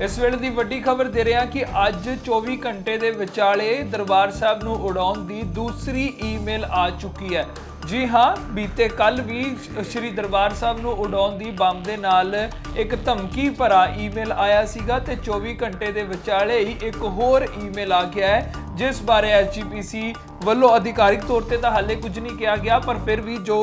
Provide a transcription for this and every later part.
ਇਸ ਵੇਲੇ ਦੀ ਵੱਡੀ ਖਬਰ ਦੇ ਰਿਹਾ ਕਿ ਅੱਜ 24 ਘੰਟੇ ਦੇ ਵਿਚਾਲੇ ਦਰਬਾਰ ਸਾਹਿਬ ਨੂੰ ਉਡਾਉਣ ਦੀ ਦੂਸਰੀ ਈਮੇਲ ਆ ਚੁੱਕੀ ਹੈ। ਜੀ ਹਾਂ, ਬੀਤੇ ਕੱਲ ਵੀ ਸ਼੍ਰੀ ਦਰਬਾਰ ਸਾਹਿਬ ਨੂੰ ਉਡਾਉਣ ਦੀ ਬੰਬ ਦੇ ਨਾਲ ਇੱਕ ਧਮਕੀ ਭਰਾ ਈਮੇਲ ਆਇਆ ਸੀਗਾ ਤੇ 24 ਘੰਟੇ ਦੇ ਵਿਚਾਲੇ ਹੀ ਇੱਕ ਹੋਰ ਈਮੇਲ ਆ ਗਿਆ ਹੈ, ਜਿਸ ਬਾਰੇ ਐਸਜੀਪੀਸੀ ਵੱਲੋਂ ਅਧਿਕਾਰਿਕ ਤੌਰ ਤੇ ਤਾਂ ਹਾਲੇ ਕੁਝ ਨਹੀਂ ਕਿਹਾ ਗਿਆ, ਪਰ ਫਿਰ ਵੀ ਜੋ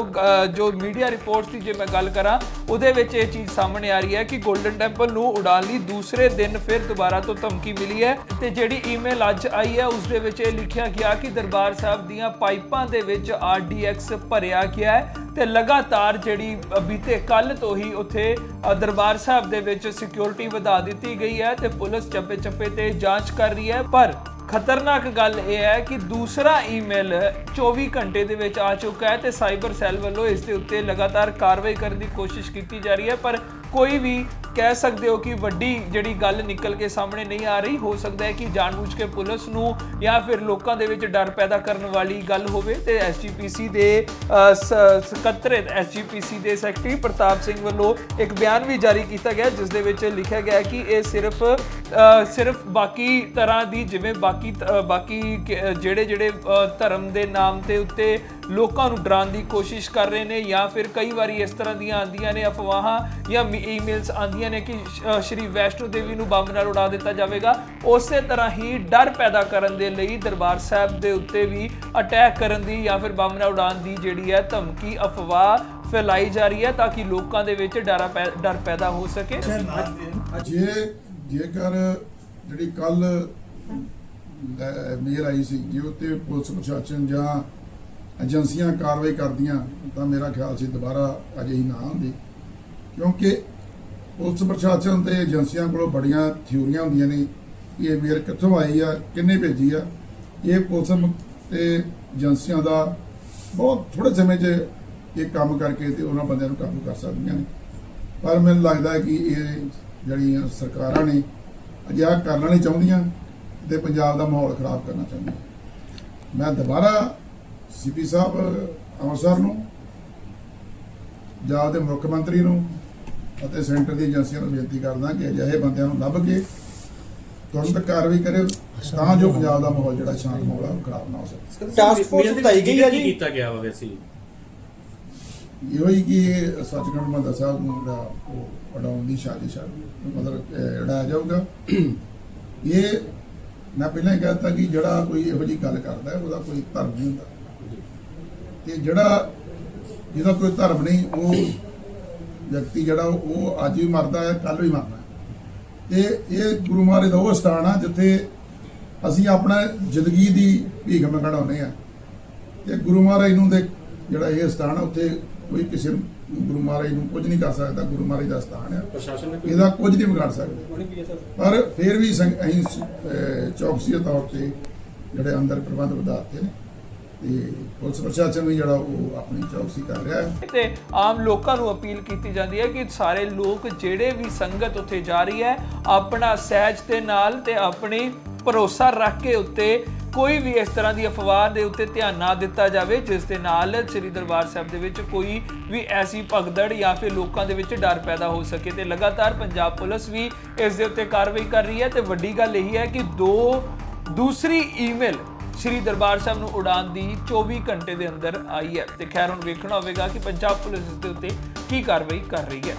ਜੋ ਮੀਡੀਆ ਰਿਪੋਰਟਸ ਦੀ ਜੇ ਮੈਂ ਗੱਲ ਕਰਾਂ, ਉਹਦੇ ਵਿੱਚ ਇਹ ਚੀਜ਼ ਸਾਹਮਣੇ ਆ ਰਹੀ ਹੈ ਕਿ 골ਡਨ ਟੈਂਪਲ ਨੂੰ ਉਡਾਣ ਲਈ ਦੂਸਰੇ ਦਿਨ ਫਿਰ ਦੁਬਾਰਾ ਤੋਂ ਧਮਕੀ ਮਿਲੀ ਹੈ ਤੇ ਜਿਹੜੀ ਈਮੇਲ ਅੱਜ ਆਈ ਹੈ, ਉਸ ਦੇ ਵਿੱਚ ਇਹ ਲਿਖਿਆ ਗਿਆ ਕਿ ਦਰਬਾਰ ਸਾਹਿਬ ਦੀਆਂ ਪਾਈਪਾਂ ਦੇ ਵਿੱਚ ਆਰਡੀਐਕਸ ਭਰਿਆ ਗਿਆ ਹੈ ਤੇ ਲਗਾਤਾਰ ਜਿਹੜੀ ਬੀਤੇ ਕੱਲ ਤੋਂ ਹੀ ਉੱਥੇ ਦਰਬਾਰ ਸਾਹਿਬ ਦੇ ਵਿੱਚ ਸਿਕਿਉਰਿਟੀ ਵਧਾ ਦਿੱਤੀ ਗਈ ਹੈ ਤੇ ਪੁਲਿਸ ਚੱਪੇ ਚੱਪੇ ਤੇ ਜਾਂਚ ਕਰ ਰਹੀ ਹੈ। ਪਰ ਖਤਰਨਾਕ ਗੱਲ ਇਹ ਹੈ ਕਿ ਦੂਸਰਾ ਈਮੇਲ 24 ਘੰਟੇ ਦੇ ਵਿੱਚ ਆ ਚੁੱਕਾ ਹੈ ਤੇ ਸਾਈਬਰ ਸੈੱਲ ਵੱਲੋਂ ਇਸ ਦੇ ਉੱਤੇ ਲਗਾਤਾਰ ਕਾਰਵਾਈ ਕਰਨ ਦੀ ਕੋਸ਼ਿਸ਼ ਕੀਤੀ ਜਾ ਰਹੀ ਹੈ। ਪਰ ਕੋਈ ਵੀ ਕਹਿ ਸਕਦੇ ਹੋ ਕਿ ਵੱਡੀ ਜਿਹੜੀ ਗੱਲ ਨਿਕਲ ਕੇ ਸਾਹਮਣੇ ਨਹੀਂ ਆ ਰਹੀ ਹੋ ਸਕਦਾ ਹੈ ਕਿ ਜਾਣਬੁੱਝ ਕੇ ਪੁਲਿਸ ਨੂੰ ਜਾਂ ਫਿਰ ਲੋਕਾਂ ਦੇ ਵਿੱਚ ਡਰ ਪੈਦਾ ਕਰਨ ਵਾਲੀ ਗੱਲ ਹੋਵੇ ਤੇ ਐਸਜੀਪੀਸੀ ਦੇ ਅ, ਸ- ਸਕੱਤਰੇਤ ਐਸਜੀਪੀਸੀ ਦੇ ਸੈਕਟਰੀ ਪ੍ਰਤਾਪ ਸਿੰਘ ਵੱਲੋਂ ਇੱਕ ਬਿਆਨ ਵੀ ਜਾਰੀ ਕੀਤਾ ਗਿਆ ਜਿਸ ਦੇ ਵਿੱਚ ਲਿਖਿਆ ਗਿਆ ਕਿ ਇਹ ਸਿਰਫ ਸਿਰਫ ਬਾਕੀ ਤਰ੍ਹਾਂ ਦੀ ਜਿਵੇਂ ਬਾਕੀ ਬਾਕੀ ਜਿਹੜੇ ਜਿਹੜੇ ਧਰਮ ਦੇ ਨਾਮ ਤੇ ਉੱਤੇ ਲੋਕਾਂ ਨੂੰ ਡਰਾਉਣ ਦੀ ਕੋਸ਼ਿਸ਼ ਕਰ ਰਹੇ ਨੇ ਜਾਂ ਫਿਰ ਕਈ ਵਾਰੀ ਇਸ ਤਰ੍ਹਾਂ ਦੀਆਂ ਆਂਦੀਆਂ ਨੇ ਅਫਵਾਹਾਂ ਜਾਂ ਈਮੇਲਸ ਆਂਦੀਆਂ ਨੇ ਕਿ ਸ਼੍ਰੀ ਵੈਸ਼ਨੋ ਦੇਵੀ ਨੂੰ ਬੰਬ ਨਾਲ ਉਡਾ ਦਿੱਤਾ ਜਾਵੇਗਾ। ਉਸੇ ਤਰ੍ਹਾਂ ਹੀ ਡਰ ਪੈਦਾ ਕਰਨ ਦੇ ਲਈ ਦਰਬਾਰ ਸਾਹਿਬ ਦੇ ਉੱਤੇ ਵੀ ਅਟੈਕ ਕਰਨ ਦੀ ਜਾਂ ਫਿਰ ਬੰਬ ਨਾਲ ਉਡਾਉਣ ਦੀ ਜਿਹੜੀ ਹੈ ਧਮਕੀ ਅਫਵਾਹ ਫੈਲਾਈ ਜਾ ਰਹੀ ਹੈ ਤਾਂ ਕਿ ਲੋਕਾਂ ਦੇ ਵਿੱਚ ਡਰ ਡਰ ਪੈਦਾ ਹੋ ਸਕੇ। ਜੇ ਜੇਕਰ ਜਿਹੜੀ ਕੱਲ ਮੇਲ ਆਈ ਸੀ ਜੇ ਉੱਤੇ ਪੁਲਿਸ ਪ੍ਰਸ਼ਾਸਨ ਜਾਂ ਏਜੰਸੀਆਂ ਕਾਰਵਾਈ ਕਰਦੀਆਂ, ਤਾਂ ਮੇਰਾ ਖਿਆਲ ਸੀ ਦੁਬਾਰਾ ਅਜਿਹੀ ਨਾ ਹੁੰਦੀ ਕਿਉਂਕਿ ਪੁਲਿਸ ਪ੍ਰਸ਼ਾਸਨ ਤੇ ਏਜੰਸੀਆਂ ਕੋਲੋਂ ਬੜੀਆਂ ਥਿਊਰੀਆਂ ਹੁੰਦੀਆਂ ਨੇ ਕਿ ਇਹ ਮੇਲ ਕਿੱਥੋਂ ਆਈ ਆ, ਕਿੰਨੇ ਭੇਜੀ ਆ। ਇਹ ਪੁਲਿਸ ਮ- ਤੇ ਏਜੰਸੀਆਂ ਦਾ ਬਹੁਤ ਥੋੜੇ ਸਮੇਂ 'ਚ ਇਹ ਕੰਮ ਕਰਕੇ ਤੇ ਉਹਨਾਂ ਬੰਦਿਆਂ ਨੂੰ ਕਾਬੂ ਕਰ ਸਕਦੀਆਂ ਨੇ। ਪਰ ਮੈਨੂੰ ਲੱਗਦਾ ਕਿ ਇਹ ਜਿਹੜੀਆਂ ਸਰਕਾਰਾਂ ਨੇ ਅਜਿਹਾ ਕਰਨਾ ਨਹੀਂ ਚਾਹੁੰਦੀਆਂ ਤੇ ਪੰਜਾਬ ਦਾ ਮਾਹੌਲ ਖਰਾਬ ਕਰਨਾ ਚਾਹੁੰਦੀਆਂ। ਮੈਂ ਦੁਬਾਰਾ ਸੀਪੀ ਸਾਹਿਬ ਅੰਮ੍ਰਿਤਸਰ ਨੂੰ ਪੰਜਾਬ ਦੇ ਮੁੱਖ ਮੰਤਰੀ ਨੂੰ ਅਤੇ ਸੈਂਟਰ ਦੀ ਏਜੰਸੀਆਂ ਨੂੰ ਬੇਨਤੀ ਕਰਦਾ ਕਿ ਅਜਿਹੇ ਬੰਦਿਆਂ ਨੂੰ ਲੱਭ ਕੇ ਤੁਰੰਤ ਕਾਰਵਾਈ ਕਰੇ ਤਾਂ ਜੋ ਪੰਜਾਬ ਦਾ ਮਾਹੌਲ ਜਿਹੜਾ ਸ਼ਾਂਤ ਮਾਹੌਲ ਆ ਉਹ ਖਰਾਬ ਨਾ ਹੋ ਸਕੇ। ਟਾਸਕ ਫੋਰਸ ਬਣਾਈ ਗਈ ਹੈ ਕੀ ਜੀ? ਕੀਤਾ ਗਿਆ ਵਾ ਵੈਸੇ ਇਹੋ ਹੀ ਕਿ ਸੱਚਖੰਡ ਮੰਦਰ ਸਾਹਿਬ ਨੂੰ ਜਿਹੜਾ ਉਹ ਉਡਾਉਣ ਦੀ ਸਾਜ਼ਿਸ਼ ਆ ਮਤਲਬ ਅਹ, ਉਡਾਇਆ ਜਾਊਗਾ। ਇਹ ਮੈਂ ਪਹਿਲਾਂ ਹੀ ਕਹਿ ਦਿੱਤਾ ਕਿ ਜਿਹੜਾ ਕੋਈ ਇਹੋ ਜੀ ਗੱਲ ਕਰਦਾ ਹੈ, ਉਹਦਾ ਕੋਈ ਧਰਮ ਨਹੀਂ ਹੁੰਦਾ। ਤੇ ਜਿਹੜਾ ਜਿਹਦਾ ਕੋਈ ਧਰਮ ਨਹੀਂ ਉਹ ਵਿਅਕਤੀ ਜਿਹੜਾ ਉਹ ਅੱਜ ਵੀ ਮਰਦਾ ਹੈ ਕੱਲ ਵੀ ਮਰਨਾ ਹੈ। ਤੇ ਇਹ ਗੁਰੂ ਮਹਾਰਾਜ ਦਾ ਉਹ ਸਥਾਨ ਆ ਜਿੱਥੇ ਅਸੀਂ ਆਪਣਾ ਜ਼ਿੰਦਗੀ ਦੀ ਭੀਖ ਮੰਗਣਾਉਂਦੇ ਆ ਤੇ ਗੁਰੂ ਮਹਾਰਾਜ ਨੂੰ ਦੇ ਜਿਹੜਾ ਇਹ ਸਥਾਨ ਆ ਉੱਥੇ ਕੋਈ ਕਿਸੇ ਗੁਰੂ ਮਹਾਰਾਜ ਨੂੰ ਕੁਝ ਨਹੀਂ ਕਰ ਸਕਦਾ ਗੁਰੂ ਮਹਾਰਾਜ ਦਾ ਸਥਾਨ ਆ। ਪ੍ਰਸ਼ਾਸਨ ਨੇ ਇਹਦਾ ਕੁਝ ਨਹੀਂ ਵਿਗਾੜ ਸਕਦਾ। ਪਰ ਫਿਰ ਵੀ ਅਸੀਂ ਅਹ, ਚੌਕਸੀ ਦੇ ਤੌਰ ਤੇ ਜਿਹੜੇ ਅੰਦਰ ਪ੍ਰਬੰਧ ਵਧਾਤੇ ਨੇ ਤੇ ਪੁਲਿਸ ਪ੍ਰਸ਼ਾਸਨ ਵੀ ਜਿਹੜਾ ਉਹ ਆਪਣੀ ਚੌਕਸੀ ਕਰ ਰਿਹਾ ਹੈ। ਤੇ ਆਮ ਲੋਕਾਂ ਨੂੰ ਅਪੀਲ ਕੀਤੀ ਜਾਂਦੀ ਹੈ ਕਿ ਸਾਰੇ ਲੋਕ ਜਿਹੜੇ ਵੀ ਸੰਗਤ ਉੱਥੇ ਜਾ ਰਹੀ ਹੈ, ਆਪਣਾ ਸਹਿਜ ਦੇ ਨਾਲ ਤੇ ਆਪਣੀ ਭਰੋਸਾ ਰੱਖ ਕੇ ਉੱਤੇ ਕੋਈ ਵੀ ਇਸ ਤਰ੍ਹਾਂ ਦੀ ਅਫਵਾਹ ਦੇ ਉੱਤੇ ਧਿਆਨ ਨਾ ਦਿੱਤਾ ਜਾਵੇ, ਜਿਸ ਦੇ ਨਾਲ ਸ੍ਰੀ ਦਰਬਾਰ ਸਾਹਿਬ ਦੇ ਵਿੱਚ ਕੋਈ ਵੀ ਐਸੀ ਭਗਦੜ ਜਾਂ ਫਿਰ ਲੋਕਾਂ ਦੇ ਵਿੱਚ ਡਰ ਪੈਦਾ ਹੋ ਸਕੇ ਤੇ ਲਗਾਤਾਰ ਪੰਜਾਬ ਪੁਲਿਸ ਵੀ ਇਸ ਦੇ ਉੱਤੇ ਕਾਰਵਾਈ ਕਰ ਰਹੀ ਹੈ ਤੇ ਵੱਡੀ ਗੱਲ ਇਹ ਹੈ ਕਿ ਦੋ ਦੂਸਰੀ ਈਮੇਲ ਸ਼੍ਰੀ ਦਰਬਾਰ ਸਾਹਿਬ ਨੂੰ ਉਡਾਣ ਦੀ 24 ਘੰਟੇ ਦੇ ਅੰਦਰ ਆਈ ਹੈ ਤੇ ਖੈਰ ਹੁਣ ਵੇਖਣਾ ਹੋਵੇਗਾ ਕਿ ਪੰਜਾਬ ਪੁਲਿਸ ਇਸ ਦੇ ਉੱਤੇ ਕੀ ਕਾਰਵਾਈ ਕਰ ਰਹੀ ਹੈ।